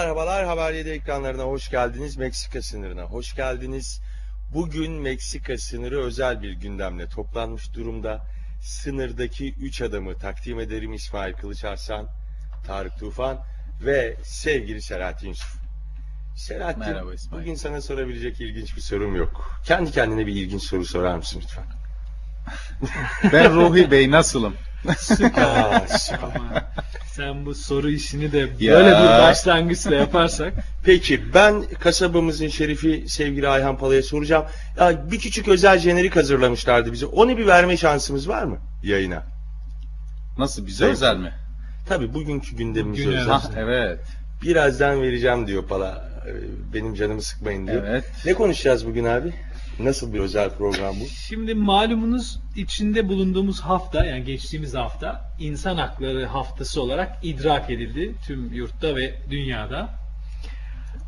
Merhabalar Haber 7 ekranlarına hoş geldiniz. Meksika sınırına hoş geldiniz. Bugün Meksika sınırı özel bir gündemle toplanmış durumda. Sınırdaki 3 adamı takdim ederim İsmail Kılıç Arslan, Tarık Tufan ve sevgili Selahattin Yusuf. Selahattin, Merhaba İsmail. bugün sana sorabilecek ilginç bir sorum yok. Kendi kendine bir ilginç soru sorar mısın lütfen? Ben Ruhi Bey nasılım? Aa, süper. Ama sen bu soru işini de Ya. böyle bir başlangıçla yaparsak Peki ben kasabamızın şerifi sevgili Ayhan Pala'ya soracağım. Ya bir küçük özel jenerik hazırlamışlardı bize. Onu bir verme şansımız var mı yayına? Nasıl bize Peki. özel mi? Tabii bugünkü gündemimiz Bugün özel. evet. Hah evet. Birazdan vereceğim diyor Pala. Ee, Benim canımı sıkmayın diyor. Evet. Ne konuşacağız bugün abi? Nasıl bir özel program bu? şimdi malumunuz içinde bulunduğumuz hafta yani geçtiğimiz hafta insan hakları haftası olarak idrak edildi tüm yurtta ve dünyada.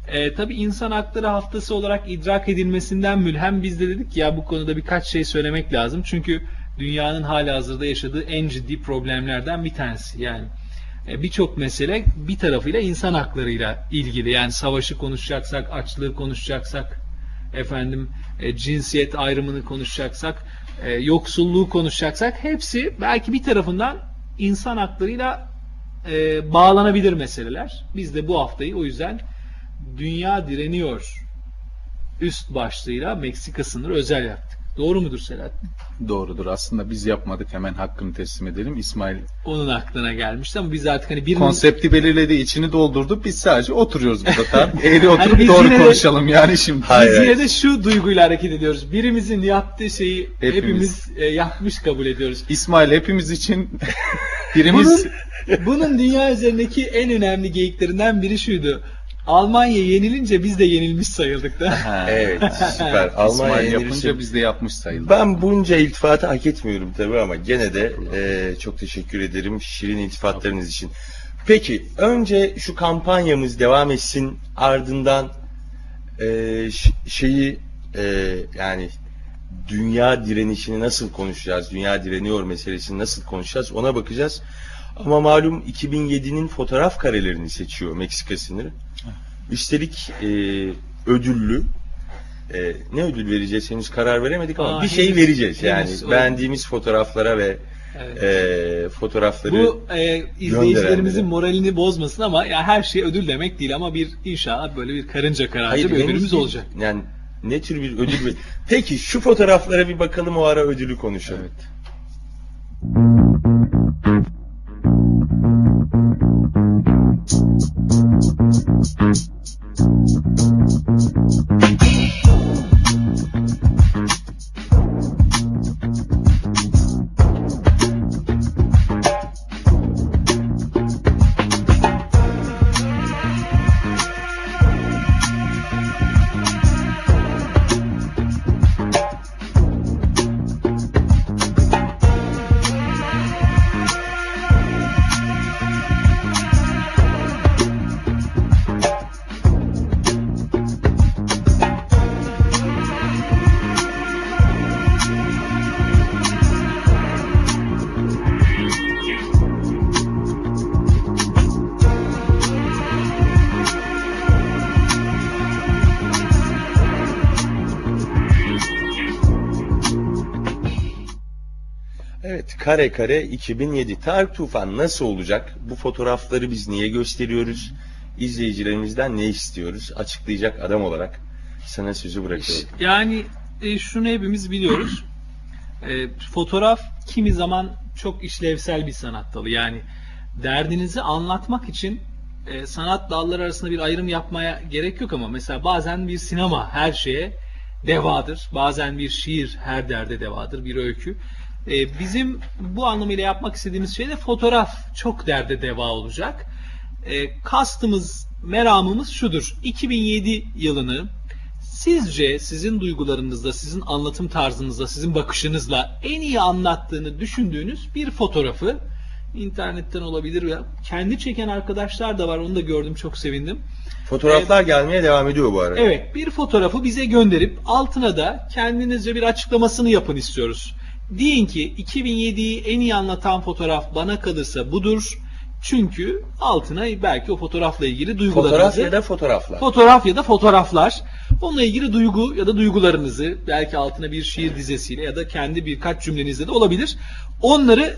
Ee, tabii insan hakları haftası olarak idrak edilmesinden mülhem biz de dedik ya bu konuda birkaç şey söylemek lazım. Çünkü dünyanın hala hazırda yaşadığı en ciddi problemlerden bir tanesi. Yani e, birçok mesele bir tarafıyla insan haklarıyla ilgili. Yani savaşı konuşacaksak, açlığı konuşacaksak, efendim e, cinsiyet ayrımını konuşacaksak, e, yoksulluğu konuşacaksak hepsi belki bir tarafından insan haklarıyla e, bağlanabilir meseleler. Biz de bu haftayı o yüzden Dünya Direniyor üst başlığıyla Meksika sınırı özel yaptık. Doğru mudur Selahattin? Doğrudur. Aslında biz yapmadık. Hemen hakkını teslim edelim. İsmail Onun aklına gelmişti ama biz artık hani birinin konsepti belirledi, içini doldurdu. Biz sadece oturuyoruz burada. Tamam. Eğri oturup Hani doğru yine de- konuşalım yani şimdi. Hayır. Biz yine de şu duyguyla hareket ediyoruz. Birimizin yaptığı şeyi hepimiz, Hepimiz. e, yapmış kabul ediyoruz. İsmail hepimiz için birimiz Bunun, bunun dünya üzerindeki en önemli geyiklerinden biri şuydu. Almanya yenilince biz de yenilmiş sayıldık da. Evet süper. Almanya İsmail yapınca biz de yapmış sayılır. Ben bunca iltifatı hak etmiyorum tabii ama gene de e, çok teşekkür ederim şirin iltifatlarınız için. Peki önce şu kampanyamız devam etsin ardından e, şeyi e, yani dünya direnişini nasıl konuşacağız, dünya direniyor meselesini nasıl konuşacağız ona bakacağız. Ama malum 2007'nin fotoğraf karelerini seçiyor Meksika sınırı. Üstelik e, ödüllü. E, ne ödül vereceğiz henüz karar veremedik ama Aa, bir şey henüz- vereceğiz. Yani henüz o- beğendiğimiz fotoğraflara ve Evet. e, fotoğrafları Bu e, izleyicilerimizin gönderenlere. moralini bozmasın ama ya her şey ödül demek değil ama bir inşallah böyle bir karınca kararca Hayır, bir henüz ödülümüz olacak. Yani ne tür bir ödül ver- Peki şu fotoğraflara bir bakalım o ara ödülü konuşalım. Evet. Kare kare 2007. Tarık Tufan nasıl olacak? Bu fotoğrafları biz niye gösteriyoruz? İzleyicilerimizden ne istiyoruz? Açıklayacak adam olarak sana sözü bırakıyorum. Yani e, şunu hepimiz biliyoruz. E, fotoğraf kimi zaman çok işlevsel bir sanat dalı. Yani derdinizi anlatmak için e, sanat dalları arasında bir ayrım yapmaya gerek yok ama mesela bazen bir sinema her şeye devadır. Bazen bir şiir her derde devadır. Bir öykü. E, bizim bu anlamıyla yapmak istediğimiz şey de fotoğraf çok derde deva olacak. E, kastımız, meramımız şudur. 2007 yılını sizce sizin duygularınızda, sizin anlatım tarzınızda, sizin bakışınızla en iyi anlattığını düşündüğünüz bir fotoğrafı internetten olabilir ya kendi çeken arkadaşlar da var onu da gördüm çok sevindim. Fotoğraflar gelmeye devam ediyor bu arada. Evet bir fotoğrafı bize gönderip altına da kendinizce bir açıklamasını yapın istiyoruz. Deyin ki 2007'yi en iyi anlatan fotoğraf bana kalırsa budur. Çünkü altına belki o fotoğrafla ilgili Fotoğraf duygularınızı ya da fotoğraflar. Fotoğraf ya da fotoğraflar. Onunla ilgili duygu ya da duygularınızı belki altına bir şiir dizesiyle ya da kendi birkaç cümlenizle de olabilir. Onları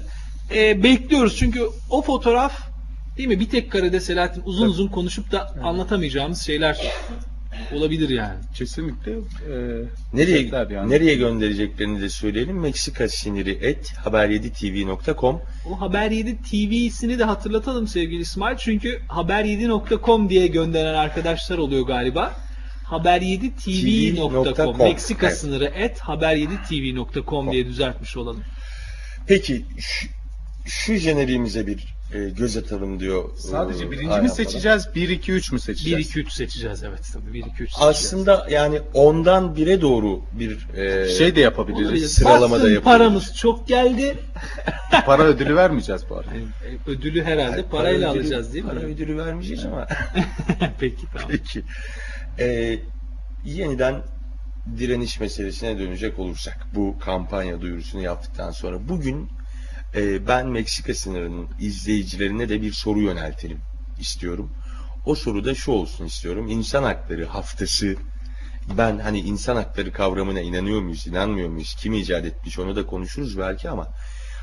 e, bekliyoruz. Çünkü o fotoğraf değil mi? Bir tek karede Selahattin uzun uzun konuşup da anlatamayacağımız şeyler olabilir yani. Kesinlikle. e, Nereye yani. nereye göndereceklerini de söyleyelim. Meksika siniri et haber7tv.com O Haber 7 TV'sini de hatırlatalım sevgili İsmail. Çünkü haber7.com diye gönderen arkadaşlar oluyor galiba. Haber7tv.com TV.com. Meksika Evet. sınırı et haber7tv.com diye düzeltmiş olalım. Peki şu, şu jeneriğimize bir e, göz atalım diyor. Sadece e, birinci mi seçeceğiz? 1 2 3 mü 1 seçeceğiz? 2 3 seçeceğiz evet tabii 1 2 3 seçeceğiz. Aslında yani ondan bire doğru bir e, şey de yapabiliriz. Sıralamada Baktım, yapıyoruz. paramız çok geldi. Para ödülü vermeyeceğiz bu arada. E, Ödülü herhalde Hayır, parayla ödülü- alacağız değil mi? Para ödülü vermeyeceğiz ama. Peki tamam. Peki. E, yeniden direniş meselesine dönecek olursak bu kampanya duyurusunu yaptıktan sonra bugün e, ben Meksika sınırının izleyicilerine de bir soru yöneltelim istiyorum. O soru da şu olsun istiyorum. İnsan hakları haftası ben hani insan hakları kavramına inanıyor muyuz, inanmıyor muyuz? Kim icat etmiş onu da konuşuruz belki ama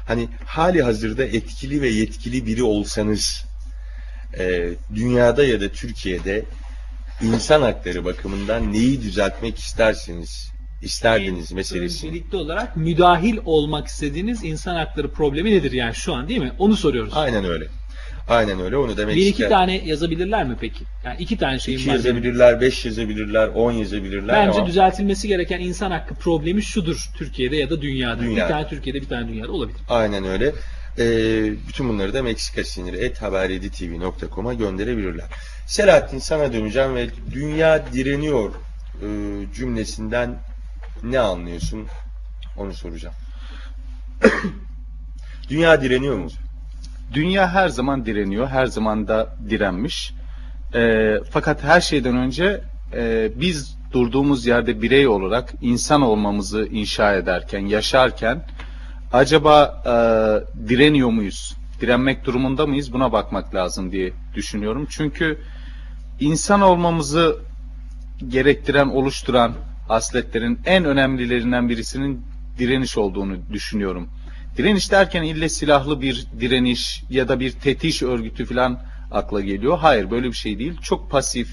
hani hali hazırda etkili ve yetkili biri olsanız e, dünyada ya da Türkiye'de insan hakları bakımından neyi düzeltmek istersiniz, isterdiniz meselesi. Öncelikli olarak müdahil olmak istediğiniz insan hakları problemi nedir yani şu an değil mi? Onu soruyoruz. Aynen öyle. Aynen öyle. Onu demek Bir iki ister. tane yazabilirler mi peki? Yani iki tane şeyim İki var. yazabilirler, beş yazabilirler, on yazabilirler Bence ama düzeltilmesi gereken insan hakkı problemi şudur Türkiye'de ya da dünyada. Dünya. Bir tane Türkiye'de bir tane dünyada olabilir. aynen öyle. Ee, bütün bunları da Meksika siniri et haber7tv.com'a gönderebilirler. Selahattin sana döneceğim ve dünya direniyor e, cümlesinden ne anlıyorsun? Onu soracağım. dünya direniyor mu? Dünya her zaman direniyor, her zaman da direnmiş. Ee, fakat her şeyden önce e, biz durduğumuz yerde birey olarak insan olmamızı inşa ederken, yaşarken acaba e, direniyor muyuz? Direnmek durumunda mıyız? Buna bakmak lazım diye düşünüyorum. Çünkü insan olmamızı gerektiren, oluşturan asletlerin en önemlilerinden birisinin direniş olduğunu düşünüyorum. Direniş derken ille silahlı bir direniş ya da bir tetiş örgütü falan akla geliyor. Hayır böyle bir şey değil. Çok pasif,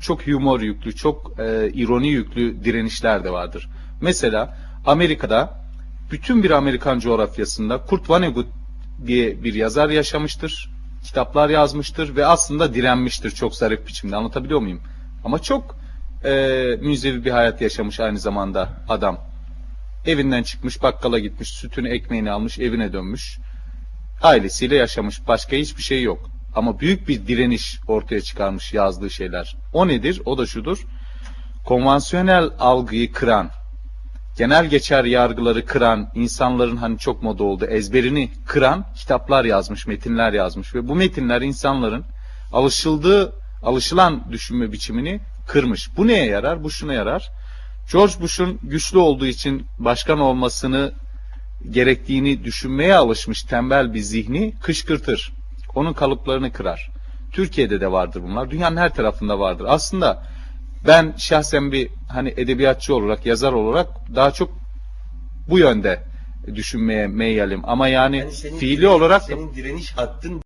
çok humor yüklü, çok e, ironi yüklü direnişler de vardır. Mesela Amerika'da bütün bir Amerikan coğrafyasında Kurt Vonnegut diye bir yazar yaşamıştır. Kitaplar yazmıştır ve aslında direnmiştir çok zarif biçimde. Anlatabiliyor muyum? Ama çok e, müzevi bir hayat yaşamış aynı zamanda adam. Evinden çıkmış, bakkala gitmiş, sütünü, ekmeğini almış, evine dönmüş. Ailesiyle yaşamış. Başka hiçbir şey yok. Ama büyük bir direniş ortaya çıkarmış yazdığı şeyler. O nedir? O da şudur. Konvansiyonel algıyı kıran, genel geçer yargıları kıran, insanların hani çok moda oldu ezberini kıran kitaplar yazmış, metinler yazmış ve bu metinler insanların alışıldığı, alışılan düşünme biçimini kırmış. Bu neye yarar? Bu şuna yarar. George Bush'un güçlü olduğu için başkan olmasını gerektiğini düşünmeye alışmış tembel bir zihni kışkırtır. Onun kalıplarını kırar. Türkiye'de de vardır bunlar. Dünyanın her tarafında vardır. Aslında ben şahsen bir hani edebiyatçı olarak, yazar olarak daha çok bu yönde düşünmeye meyyalim. Ama yani Yani senin fiili direniş- olarak senin direniş hattın